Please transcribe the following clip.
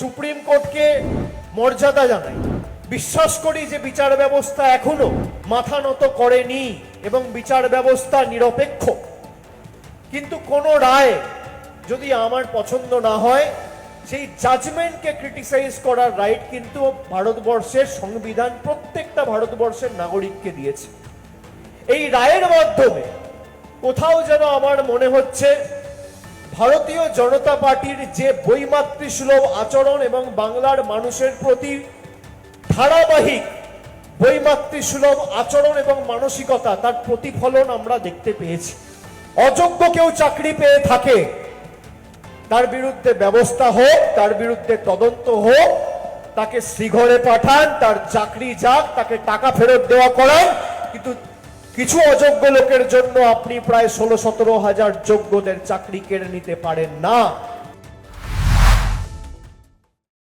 Supreme কোর্টকে মর্যাদা জানাই। বিশ্বাস করি যে বিচার ব্যবস্থা এখনও মাথা নত করেনি এবং বিচার ব্যবস্থা নিরপেক্ষ। কিন্তু কোনো রায় যদি আমার পছন্দ না হয়, সেই জাজমেন্টকে ক্রিটিসাইজ করার রাইট কিন্তু ভারতবর্ষের সংবিধান প্রত্যেকটা ভারতবর্ষের নাগরিককে দিয়েছে। এই রায়ের মাধ্যমে কোথাও যেন আমার মনে হচ্ছে ভারতীয় জনতা পার্টির যে বৈমাতৃসুলভ আচরণ এবং বাংলার মানুষের প্রতি ধারাবাহিক বৈমাতৃসুলভ আচরণ এবং মানসিকতা, তার প্রতিফলন আমরা দেখতে পেয়েছি। অযোগ্য কেউ চাকরি পেয়ে থাকে, তার বিরুদ্ধে ব্যবস্থা হোক, তার বিরুদ্ধে তদন্ত হোক, তাকে শ্রীঘরে পাঠান, তার চাকরি যাক, তাকে টাকা ফেরত দেওয়া করান, কিন্তু কিছু অযোগ্য লোকের জন্য আপনি প্রায় ষোলো সতেরো হাজার যোগ্যদের চাকরি কেড়ে নিতে পারেন না।